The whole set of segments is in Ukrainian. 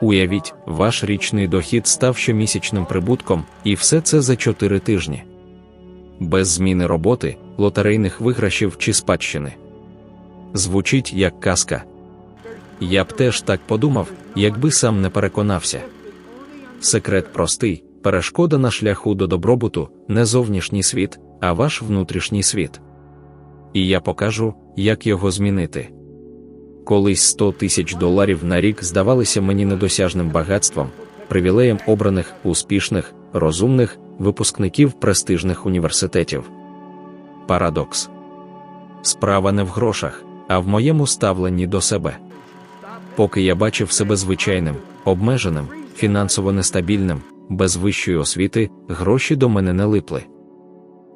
Уявіть, ваш річний дохід став щомісячним прибутком, і все це за 4 тижні. Без зміни роботи, лотерейних виграшів чи спадщини. Звучить як казка. Я б теж так подумав, якби сам не переконався. Секрет простий: перешкода на шляху до добробуту не зовнішній світ, а ваш внутрішній світ. І я покажу, як його змінити. Колись 100 тисяч доларів на рік здавалися мені недосяжним багатством, привілеєм обраних, успішних, розумних випускників престижних університетів. Парадокс. Справа не в грошах, а в моєму ставленні до себе. Поки я бачив себе звичайним, обмеженим, фінансово нестабільним, без вищої освіти, гроші до мене не липли.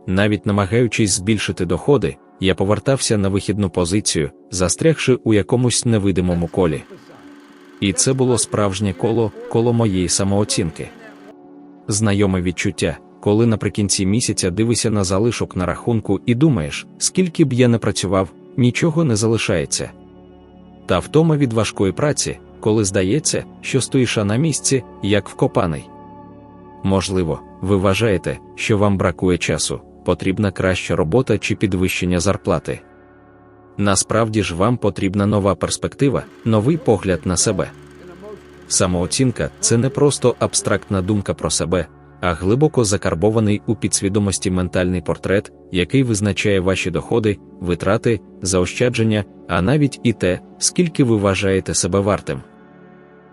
Навіть намагаючись збільшити доходи, я повертався на вихідну позицію, застрягши у якомусь невидимому колі. І це було справжнє коло, коло моєї самооцінки. Знайоме відчуття, коли наприкінці місяця дивишся на залишок на рахунку і думаєш, скільки б я не працював, нічого не залишається. Та втома від важкої праці, коли здається, що стоїш на місці, як вкопаний. Можливо, ви вважаєте, що вам бракує часу, потрібна краща робота чи підвищення зарплати. Насправді ж вам потрібна нова перспектива, новий погляд на себе. Самооцінка це не просто абстрактна думка про себе, а глибоко закарбований у підсвідомості ментальний портрет, який визначає ваші доходи, витрати, заощадження, а навіть і те, скільки ви вважаєте себе вартим.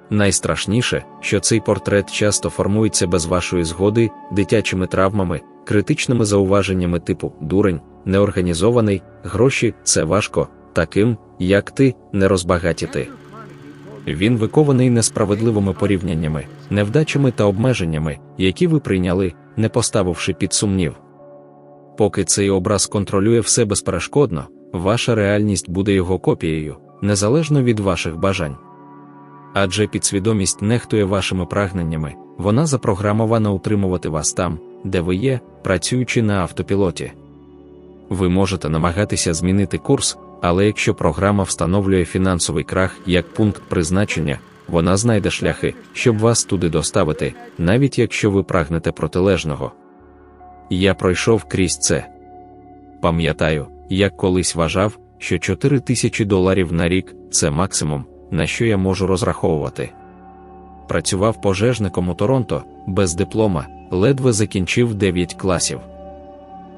Найстрашніше, що цей портрет часто формується без вашої згоди, дитячими травмами, критичними зауваженнями типу дурень, неорганізований, гроші це важко, таким, як ти, не розбагатіти. Він викований несправедливими порівняннями, невдачами та обмеженнями, які ви прийняли, не поставивши під сумнів. Поки цей образ контролює все безперешкодно, ваша реальність буде його копією, незалежно від ваших бажань. Адже підсвідомість нехтує вашими прагненнями, вона запрограмована утримувати вас там, де ви є, працюючи на автопілоті. Ви можете намагатися змінити курс, але якщо програма встановлює фінансовий крах як пункт призначення, вона знайде шляхи, щоб вас туди доставити, навіть якщо ви прагнете протилежного. Я пройшов крізь це. Пам'ятаю, як колись вважав, що 4 тисячі доларів на рік це максимум, на що я можу розраховувати. Працював пожежником у Торонто без диплома, ледве закінчив 9 класів.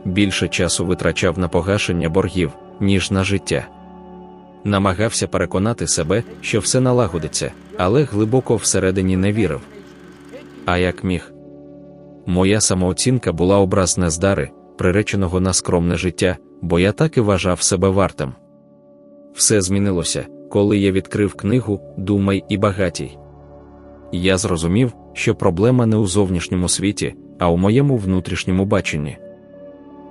Більше часу витрачав на погашення боргів, ніж на життя. Намагався переконати себе, що все налагодиться, але глибоко всередині не вірив. А як міг? Моя самооцінка була образ нездари, приреченого на скромне життя, бо я так і вважав себе вартим. Все змінилося, коли я відкрив книгу Думай і багатій. Я зрозумів, що проблема не у зовнішньому світі, а у моєму внутрішньому баченні.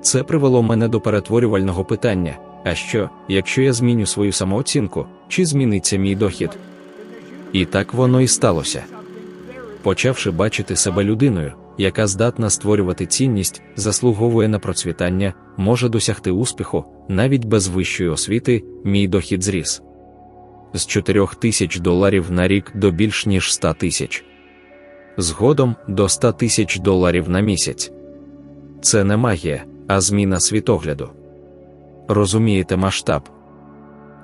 Це привело мене до перетворювального питання: а що, якщо я зміню свою самооцінку, чи зміниться мій дохід? І так воно і сталося. Почавши бачити себе людиною, яка здатна створювати цінність, заслуговує на процвітання, може досягти успіху, навіть без вищої освіти, мій дохід зріс з 4 тисяч доларів на рік до більш ніж 100 тисяч. Згодом до 100 тисяч доларів на місяць. Це не магія, а зміна світогляду. Розумієте масштаб.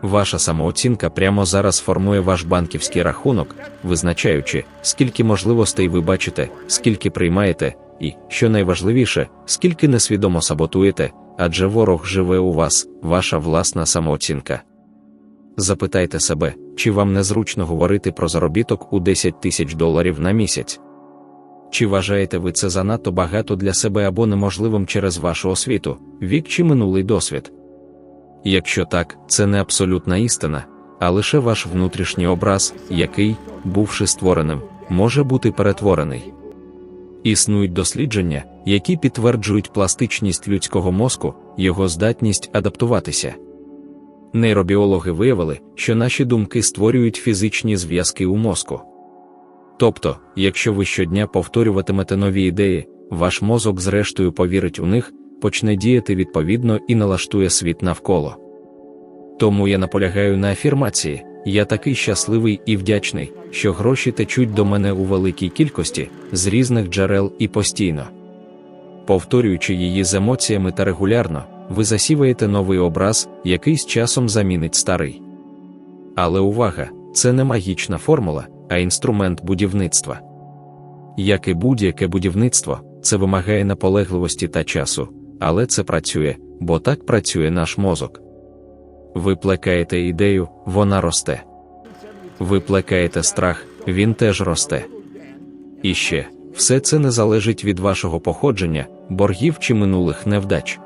Ваша самооцінка прямо зараз формує ваш банківський рахунок, визначаючи, скільки можливостей ви бачите, скільки приймаєте, і, що найважливіше, скільки несвідомо саботуєте, адже ворог живе у вас, ваша власна самооцінка. Запитайте себе, чи вам незручно говорити про заробіток у 10 тисяч доларів на місяць. Чи вважаєте ви це занадто багато для себе або неможливим через вашу освіту, вік чи минулий досвід? Якщо так, це не абсолютна істина, а лише ваш внутрішній образ, який, бувши створеним, може бути перетворений. Існують дослідження, які підтверджують пластичність людського мозку, його здатність адаптуватися. Нейробіологи виявили, що наші думки створюють фізичні зв'язки у мозку. Тобто, якщо ви щодня повторюватимете нові ідеї, ваш мозок зрештою повірить у них, почне діяти відповідно і налаштує світ навколо. Тому я наполягаю на афірмації, я такий щасливий і вдячний, що гроші течуть до мене у великій кількості з різних джерел і постійно. Повторюючи її з емоціями та регулярно, ви засіваєте новий образ, який з часом замінить старий. Але увага, це не магічна формула, а інструмент будівництва. Як і будь-яке будівництво, це вимагає наполегливості та часу, але це працює, бо так працює наш мозок. Ви плекаєте ідею, вона росте. Ви плекаєте страх, він теж росте. І ще, все це не залежить від вашого походження, боргів чи минулих невдач.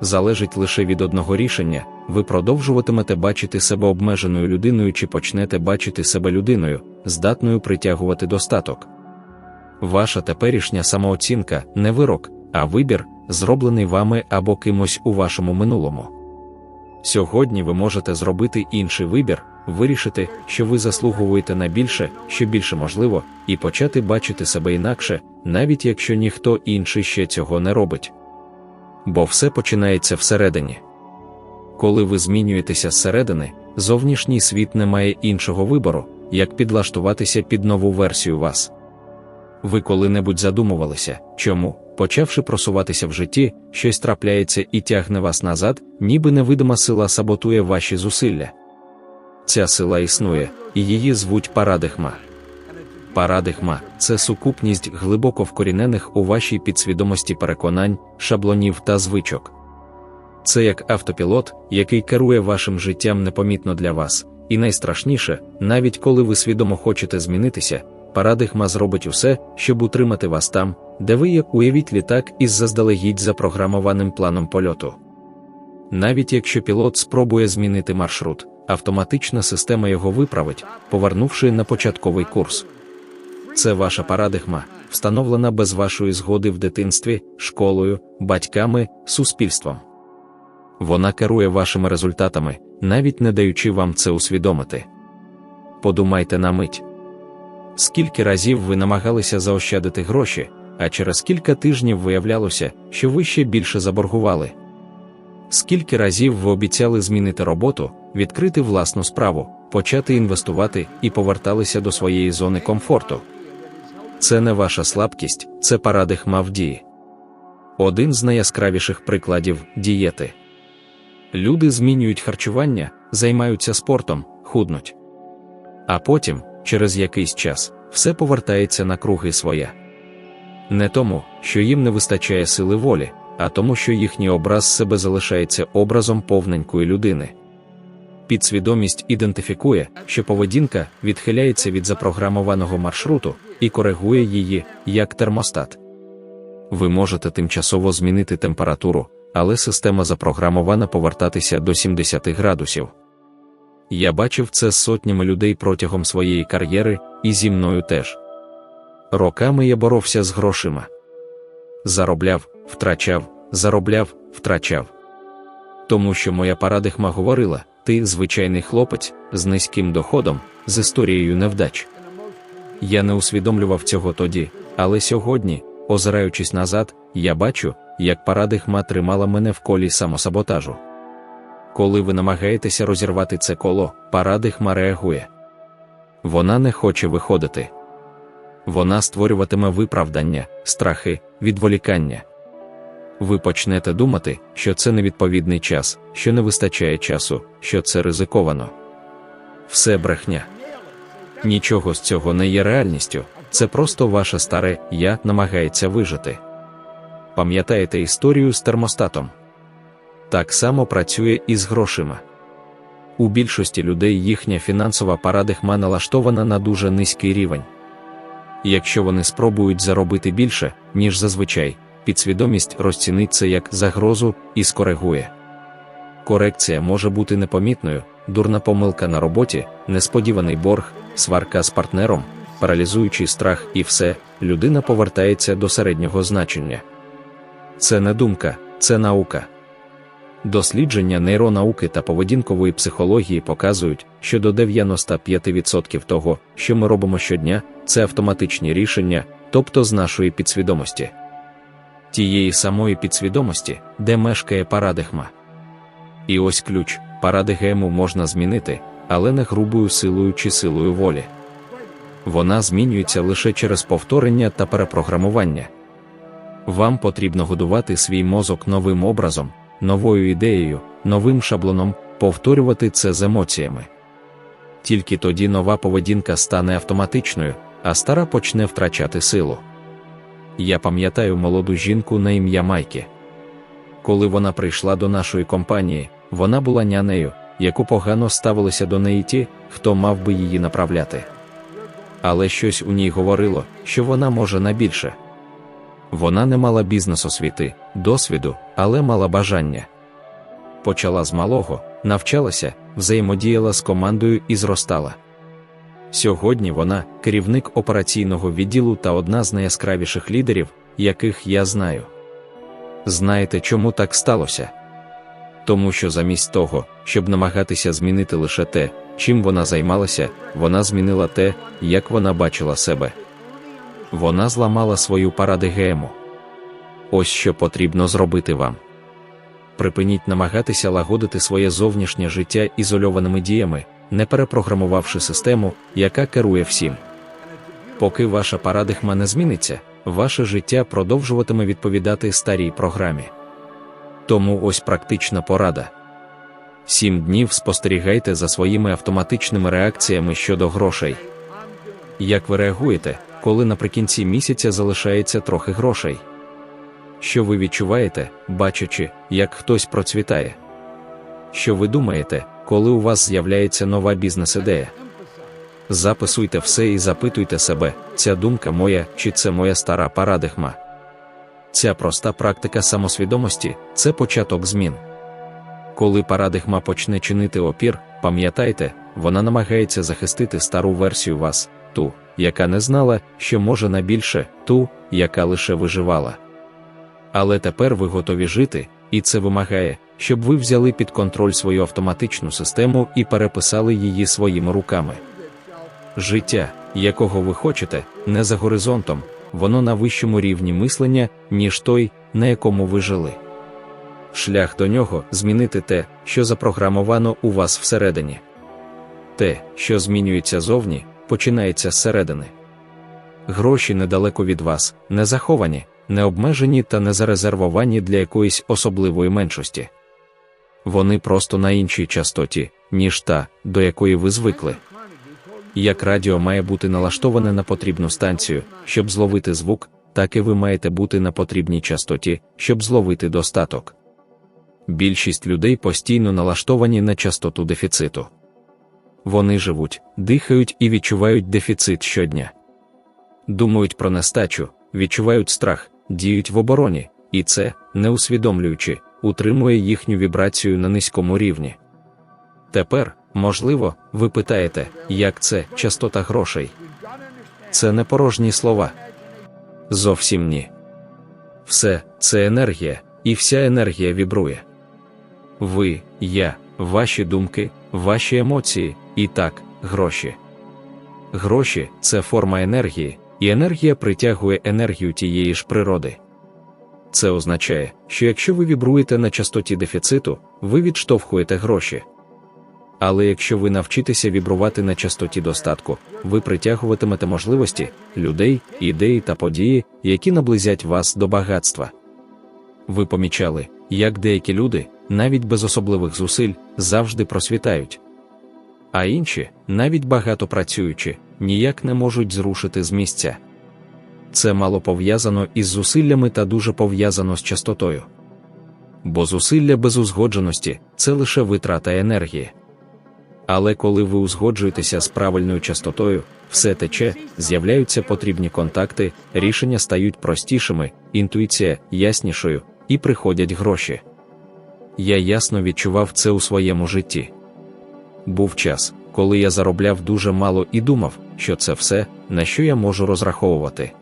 Залежить лише від одного рішення, ви продовжуватимете бачити себе обмеженою людиною чи почнете бачити себе людиною, здатною притягувати достаток. Ваша теперішня самооцінка не вирок, а вибір, зроблений вами або кимось у вашому минулому. Сьогодні ви можете зробити інший вибір, вирішити, що ви заслуговуєте на більше, що більше можливо, і почати бачити себе інакше, навіть якщо ніхто інший ще цього не робить. Бо все починається всередині. Коли ви змінюєтеся зсередини, зовнішній світ не має іншого вибору, як підлаштуватися під нову версію вас. Ви коли-небудь задумувалися, чому, почавши просуватися в житті, щось трапляється і тягне вас назад, ніби невидима сила саботує ваші зусилля. Ця сила існує, і її звуть парадигма. Парадигма це сукупність глибоко вкорінених у вашій підсвідомості переконань, шаблонів та звичок. Це як автопілот, який керує вашим життям непомітно для вас, і найстрашніше, навіть коли ви свідомо хочете змінитися, парадигма зробить усе, щоб утримати вас там, де ви як уявіть літак із заздалегідь запрограмованим планом польоту. Навіть якщо пілот спробує змінити маршрут, автоматична система його виправить, повернувши на початковий курс. Це ваша парадигма, встановлена без вашої згоди в дитинстві, школою, батьками, суспільством. Вона керує вашими результатами, навіть не даючи вам це усвідомити. Подумайте на мить. Скільки разів ви намагалися заощадити гроші, а через кілька тижнів виявлялося, що ви ще більше заборгували. Скільки разів ви обіцяли змінити роботу, відкрити власну справу, почати інвестувати і поверталися до своєї зони комфорту. Це не ваша слабкість, це парадигма в дії. Один з найяскравіших прикладів дієти. Люди змінюють харчування, займаються спортом, худнуть. А потім, через якийсь час, все повертається на круги своє. Не тому, що їм не вистачає сили волі, а тому, що їхній образ себе залишається образом повненької людини. Підсвідомість ідентифікує, що поведінка відхиляється від запрограмованого маршруту і коригує її як термостат. Ви можете тимчасово змінити температуру, але система запрограмована повертатися до 70 градусів. Я бачив це з сотнями людей протягом своєї кар'єри, і зі мною теж. Роками я боровся з грошима. Заробляв, втрачав, заробляв, втрачав. Тому що моя парадигма говорила: ти звичайний хлопець з низьким доходом, з історією невдач. Я не усвідомлював цього тоді, але сьогодні, озираючись назад, я бачу, як парадигма тримала мене в колі самосаботажу. Коли ви намагаєтеся розірвати це коло, парадигма реагує. Вона не хоче виходити. Вона створюватиме виправдання, страхи, відволікання. Ви почнете думати, що це невідповідний час, що не вистачає часу, що це ризиковано. Все брехня. Нічого з цього не є реальністю, це просто ваше старе я намагається вижити. Пам'ятаєте історію з термостатом? Так само працює і з грошима. У більшості людей їхня фінансова парадигма налаштована на дуже низький рівень. Якщо вони спробують заробити більше, ніж зазвичай, підсвідомість розцінить це як загрозу і скоригує. Корекція може бути непомітною, дурна помилка на роботі, несподіваний борг, сварка з партнером, паралізуючий страх і все, людина повертається до середнього значення. Це не думка, це наука. Дослідження нейронауки та поведінкової психології показують, що до 95% того, що ми робимо щодня, це автоматичні рішення, тобто з нашої підсвідомості. Тієї самої підсвідомості, де мешкає парадигма. І ось ключ, парадигему можна змінити, але не грубою силою чи силою волі. Вона змінюється лише через повторення та перепрограмування. Вам потрібно годувати свій мозок новим образом, новою ідеєю, новим шаблоном, повторювати це з емоціями. Тільки тоді нова поведінка стане автоматичною, а стара почне втрачати силу. Я пам'ятаю молоду жінку на ім'я Майкі. Коли вона прийшла до нашої компанії, вона була нянею, яку погано ставилися до неї ті, хто мав би її направляти. Але щось у ній говорило, що вона може на більше. Вона не мала бізнес-освіти, досвіду, але мала бажання. Почала з малого, навчалася, взаємодіяла з командою і зростала. Сьогодні вона керівник операційного відділу та одна з найяскравіших лідерів, яких я знаю. Знаєте, чому так сталося? Тому що замість того, щоб намагатися змінити лише те, чим вона займалася, вона змінила те, як вона бачила себе. Вона зламала свою парадигему. Ось що потрібно зробити вам. Припиніть намагатися лагодити своє зовнішнє життя ізольованими діями, не перепрограмувавши систему, яка керує всім. Поки ваша парадигма не зміниться, ваше життя продовжуватиме відповідати старій програмі. Тому ось практична порада. Сім днів спостерігайте за своїми автоматичними реакціями щодо грошей. Як ви реагуєте, коли наприкінці місяця залишається трохи грошей? Що ви відчуваєте, бачачи, як хтось процвітає? Що ви думаєте, коли у вас з'являється нова бізнес-ідея? Записуйте все і запитуйте себе, ця думка моя чи це моя стара парадигма. Ця проста практика самосвідомості це початок змін. Коли парадигма почне чинити опір, пам'ятайте, вона намагається захистити стару версію вас, ту, яка не знала, що може на більше, ту, яка лише виживала. Але тепер ви готові жити, і це вимагає, щоб ви взяли під контроль свою автоматичну систему і переписали її своїми руками. Життя, якого ви хочете, не за горизонтом, воно на вищому рівні мислення, ніж той, на якому ви жили. Шлях до нього змінити те, що запрограмовано у вас всередині. Те, що змінюється зовні, починається зсередини. Гроші недалеко від вас, не заховані, не обмежені та не зарезервовані для якоїсь особливої меншості. Вони просто на іншій частоті, ніж та, до якої ви звикли. Як радіо має бути налаштоване на потрібну станцію, щоб зловити звук, так і ви маєте бути на потрібній частоті, щоб зловити достаток. Більшість людей постійно налаштовані на частоту дефіциту. Вони живуть, дихають і відчувають дефіцит щодня. Думають про нестачу, відчувають страх, діють в обороні, і це, не усвідомлюючи, утримує їхню вібрацію на низькому рівні. Тепер, можливо, ви питаєте, як це частота грошей? Це не порожні слова. Зовсім ні. Все це енергія, і вся енергія вібрує. Ви, я, ваші думки, ваші емоції, і так, гроші. Гроші це форма енергії, і енергія притягує енергію тієї ж природи. Це означає, що якщо ви вібруєте на частоті дефіциту, ви відштовхуєте гроші. Але якщо ви навчитеся вібрувати на частоті достатку, ви притягуватимете можливості, людей, ідеї та події, які наблизять вас до багатства. Ви помічали, як деякі люди, навіть без особливих зусиль, завжди просвітають. А інші, навіть багато працюючи, ніяк не можуть зрушити з місця. Це мало пов'язано із зусиллями та дуже пов'язано з частотою. Бо зусилля без узгодженості це лише витрата енергії. Але коли ви узгоджуєтеся з правильною частотою, все тече, з'являються потрібні контакти, рішення стають простішими, інтуїція яснішою, і приходять гроші. Я ясно відчував це у своєму житті. Був час, коли я заробляв дуже мало і думав, що це все, на що я можу розраховувати.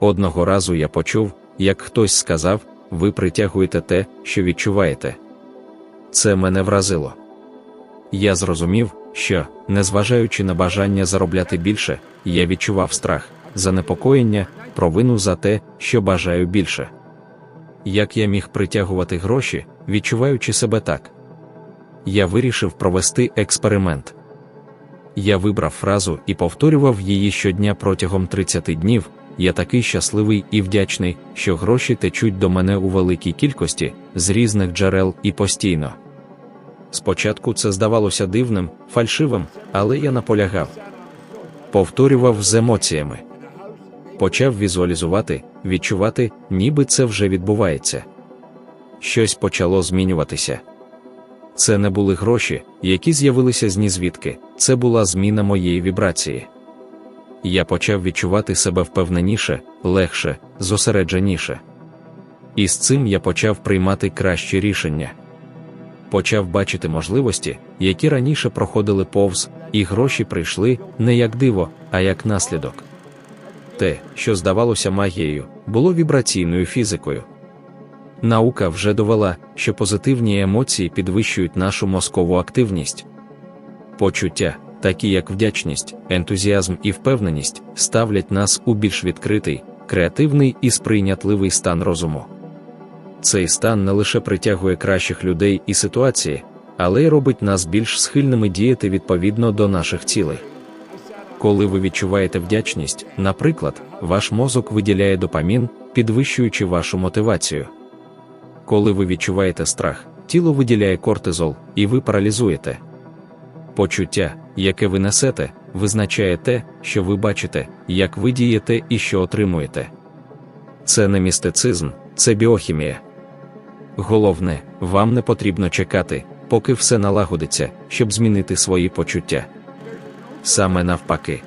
Одного разу я почув, як хтось сказав: ви притягуєте те, що відчуваєте. Це мене вразило. Я зрозумів, що, незважаючи на бажання заробляти більше, я відчував страх, занепокоєння, провину за те, що бажаю більше. Як я міг притягувати гроші, відчуваючи себе так? я вирішив провести експеримент. Я вибрав фразу і повторював її щодня протягом 30 днів. Я такий щасливий і вдячний, що гроші течуть до мене у великій кількості з різних джерел і постійно. Спочатку це здавалося дивним, фальшивим, але я наполягав. Повторював з емоціями. Почав візуалізувати, відчувати, ніби це вже відбувається. Щось почало змінюватися. Це не були гроші, які з'явилися з нізвідки, це була зміна моєї вібрації. Я почав відчувати себе впевненіше, легше, зосередженіше. І з цим я почав приймати кращі рішення. Почав бачити можливості, які раніше проходили повз, і гроші прийшли не як диво, а як наслідок. Те, що здавалося магією, було вібраційною фізикою. Наука вже довела, що позитивні емоції підвищують нашу мозкову активність. Почуття, такі як вдячність, ентузіазм і впевненість, ставлять нас у більш відкритий, креативний і сприйнятливий стан розуму. Цей стан не лише притягує кращих людей і ситуації, але й робить нас більш схильними діяти відповідно до наших цілей. Коли ви відчуваєте вдячність, наприклад, ваш мозок виділяє допамін, підвищуючи вашу мотивацію. Коли ви відчуваєте страх, тіло виділяє кортизол, і ви паралізуєте. Почуття, яке ви несете, визначає те, що ви бачите, як ви дієте і що отримуєте. Це не містицизм, це біохімія. Головне, вам не потрібно чекати, поки все налагодиться, щоб змінити свої почуття. Саме навпаки,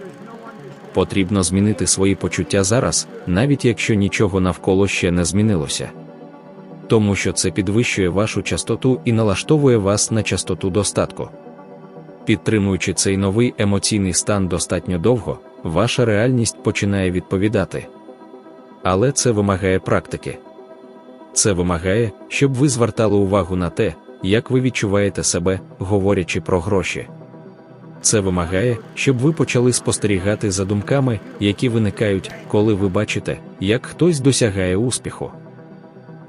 потрібно змінити свої почуття зараз, навіть якщо нічого навколо ще не змінилося. Тому що це підвищує вашу частоту і налаштовує вас на частоту достатку. Підтримуючи цей новий емоційний стан достатньо довго, ваша реальність починає відповідати. Але це вимагає практики. Це вимагає, щоб ви звертали увагу на те, як ви відчуваєте себе, говорячи про гроші. Це вимагає, щоб ви почали спостерігати за думками, які виникають, коли ви бачите, як хтось досягає успіху.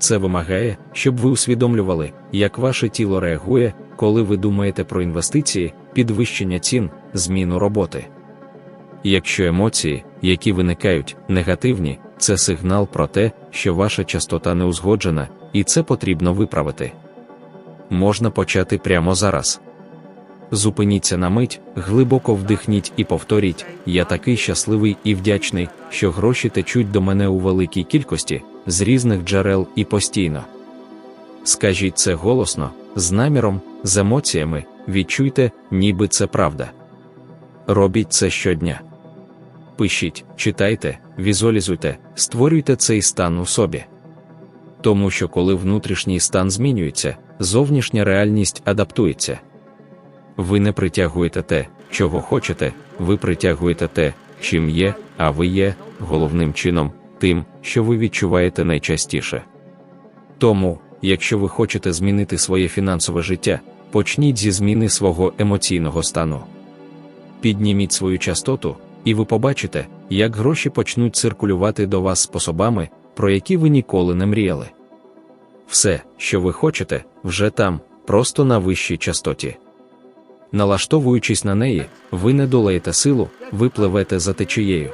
Це вимагає, щоб ви усвідомлювали, як ваше тіло реагує, коли ви думаєте про інвестиції, підвищення цін, зміну роботи. Якщо емоції, які виникають, негативні, це сигнал про те, що ваша частота не узгоджена, і це потрібно виправити. Можна почати прямо зараз. Зупиніться на мить, глибоко вдихніть і повторіть: я такий щасливий і вдячний, що гроші течуть до мене у великій кількості, з різних джерел і постійно. Скажіть це голосно, з наміром, з емоціями, відчуйте, ніби це правда. Робіть це щодня. Пишіть, читайте, візуалізуйте, створюйте цей стан у собі. Тому що коли внутрішній стан змінюється, зовнішня реальність адаптується. Ви не притягуєте те, чого хочете, ви притягуєте те, чим є, а ви є, головним чином, тим, що ви відчуваєте найчастіше. Тому, якщо ви хочете змінити своє фінансове життя, почніть зі зміни свого емоційного стану. Підніміть свою частоту, і ви побачите, як гроші почнуть циркулювати до вас способами, про які ви ніколи не мріяли. Все, що ви хочете, вже там, просто на вищій частоті. Налаштовуючись на неї, ви не долаєте силу, ви пливете за течією.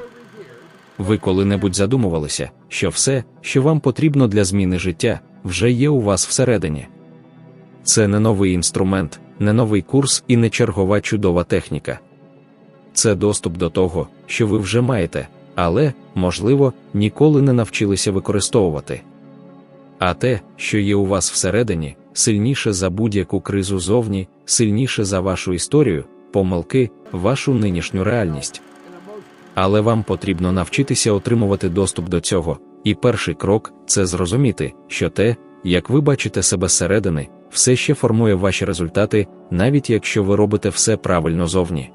Ви коли-небудь задумувалися, що все, що вам потрібно для зміни життя, вже є у вас всередині. Це не новий інструмент, не новий курс і не чергова чудова техніка. Це доступ до того, що ви вже маєте, але, можливо, ніколи не навчилися використовувати. А те, що є у вас всередині, сильніше за будь-яку кризу зовні, сильніше за вашу історію, помилки, вашу нинішню реальність. Але вам потрібно навчитися отримувати доступ до цього, і перший крок це зрозуміти, що те, як ви бачите себе зсередини, все ще формує ваші результати, навіть якщо ви робите все правильно зовні.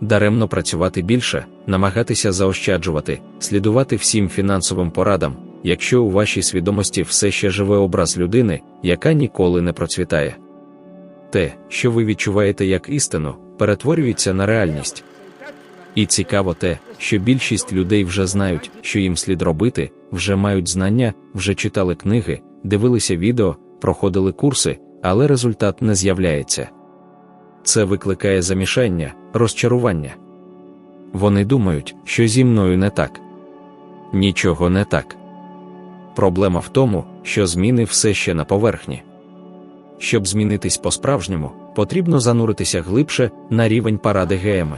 Даремно працювати більше, намагатися заощаджувати, слідувати всім фінансовим порадам, якщо у вашій свідомості все ще живе образ людини, яка ніколи не процвітає. Те, що ви відчуваєте як істину, перетворюється на реальність. І цікаво те, що більшість людей вже знають, що їм слід робити, вже мають знання, вже читали книги, дивилися відео, проходили курси, але результат не з'являється. Це викликає замішання, розчарування. Вони думають, що зі мною не так. Нічого не так. Проблема в тому, що зміни все ще на поверхні. Щоб змінитись по-справжньому, потрібно зануритися глибше на рівень паради гееми.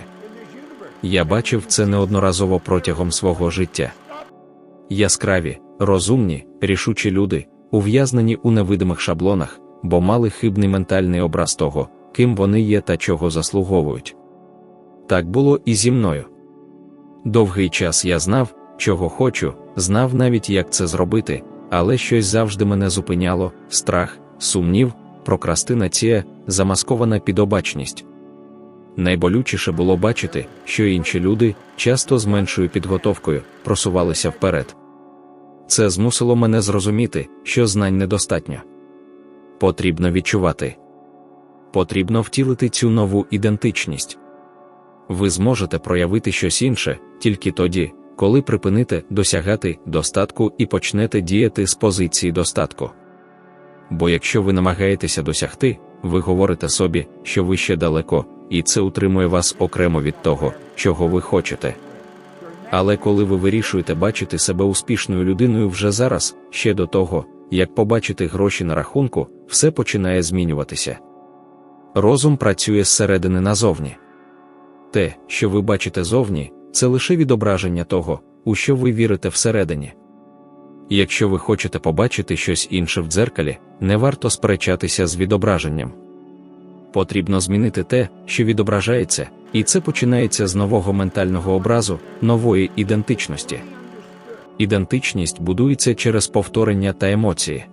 Я бачив це неодноразово протягом свого життя. Яскраві, розумні, рішучі люди, ув'язнені у невидимих шаблонах, бо мали хибний ментальний образ того, ким вони є та чого заслуговують. Так було і зі мною. Довгий час я знав, чого хочу, знав навіть, як це зробити, але щось завжди мене зупиняло страх, сумнів, прокрастинація, замаскована підобачність. Найболючіше було бачити, що інші люди, часто з меншою підготовкою, просувалися вперед. Це змусило мене зрозуміти, що знань недостатньо. Потрібно відчувати. Потрібно втілити цю нову ідентичність. Ви зможете проявити щось інше тільки тоді, коли припините досягати достатку і почнете діяти з позиції достатку. Бо якщо ви намагаєтеся досягти, ви говорите собі, що ви ще далеко, і це утримує вас окремо від того, чого ви хочете. Але коли ви вирішуєте бачити себе успішною людиною вже зараз, ще до того, як побачити гроші на рахунку, все починає змінюватися. Розум працює зсередини назовні. Те, що ви бачите зовні, це лише відображення того, у що ви вірите всередині. Якщо ви хочете побачити щось інше в дзеркалі, не варто сперечатися з відображенням. Потрібно змінити те, що відображається, і це починається з нового ментального образу, нової ідентичності. Ідентичність будується через повторення та емоції.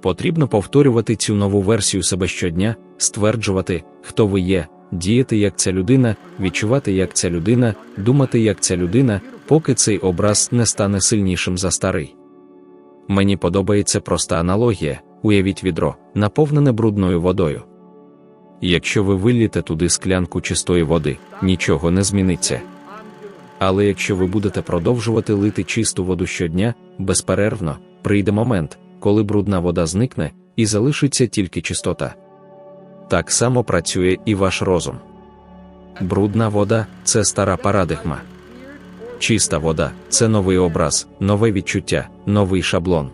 Потрібно повторювати цю нову версію себе щодня, стверджувати, хто ви є, діяти як ця людина, відчувати як ця людина, думати як ця людина, поки цей образ не стане сильнішим за старий. Мені подобається проста аналогія: уявіть відро, наповнене брудною водою. Якщо ви вилліте туди склянку чистої води, нічого не зміниться. Але якщо ви будете продовжувати лити чисту воду щодня, безперервно, прийде момент, коли брудна вода зникне і залишиться тільки чистота. Так само працює і ваш розум. Брудна вода це стара парадигма. Чиста вода це новий образ, нове відчуття, новий шаблон.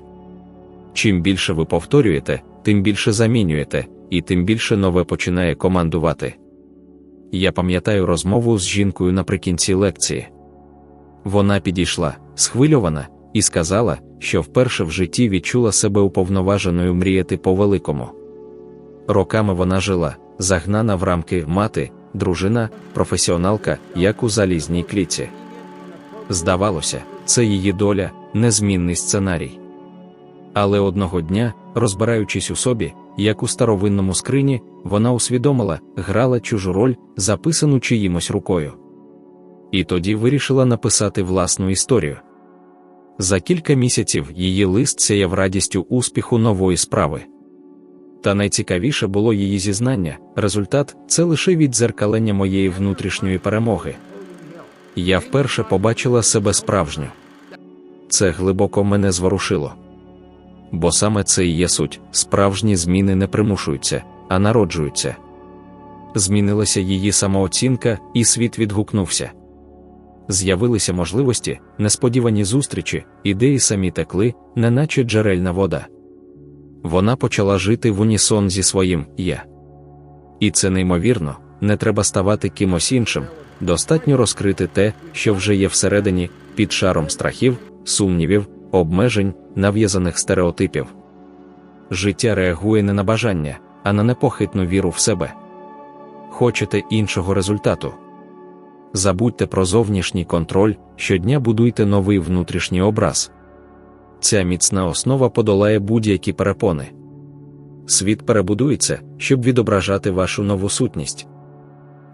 Чим більше ви повторюєте, тим більше замінюєте, і тим більше нове починає командувати. Я пам'ятаю розмову з жінкою наприкінці лекції. Вона підійшла, схвильована, і сказала, що вперше в житті відчула себе уповноваженою мріяти по великому. Роками вона жила, загнана в рамки мати, дружина, професіоналка, як у залізній кліці. Здавалося, це її доля, незмінний сценарій. Але одного дня, розбираючись у собі, як у старовинному скрині, вона усвідомила, грала чужу роль, записану чиїмось рукою. І тоді вирішила написати власну історію. За кілька місяців її лист сяяв радістю успіху нової справи. Та найцікавіше було її зізнання, результат це лише віддзеркалення моєї внутрішньої перемоги. Я вперше побачила себе справжньо. Це глибоко мене зворушило. Бо саме це і є суть, справжні зміни не примушуються, а народжуються. Змінилася її самооцінка, і світ відгукнувся. З'явилися можливості, несподівані зустрічі, ідеї самі текли, неначе джерельна вода. Вона почала жити в унісон зі своїм я. І це неймовірно, не треба ставати кимось іншим, достатньо розкрити те, що вже є всередині, під шаром страхів, сумнівів, обмежень, нав'язаних стереотипів. Життя реагує не на бажання, а на непохитну віру в себе. Хочете іншого результату. Забудьте про зовнішній контроль, щодня будуйте новий внутрішній образ. Ця міцна основа подолає будь-які перепони. Світ перебудується, щоб відображати вашу нову сутність.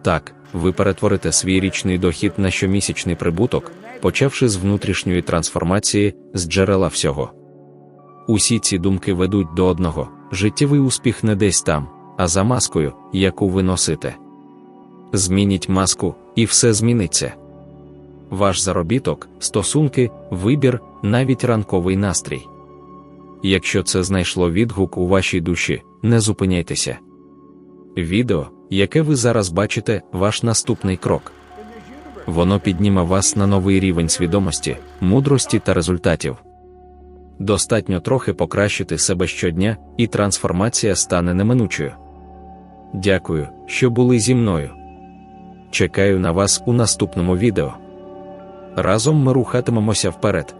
Так, ви перетворите свій річний дохід на щомісячний прибуток, почавши з внутрішньої трансформації, з джерела всього. Усі ці думки ведуть до одного: життєвий успіх не десь там, а за маскою, яку ви носите. Змініть маску, і все зміниться. Ваш заробіток, стосунки, вибір, навіть ранковий настрій. Якщо це знайшло відгук у вашій душі, не зупиняйтеся. Відео, яке ви зараз бачите, ваш наступний крок. Воно підніме вас на новий рівень свідомості, мудрості та результатів. Достатньо трохи покращити себе щодня, і трансформація стане неминучою. Дякую, що були зі мною. Чекаю на вас у наступному відео. Разом ми рухатимемося вперед.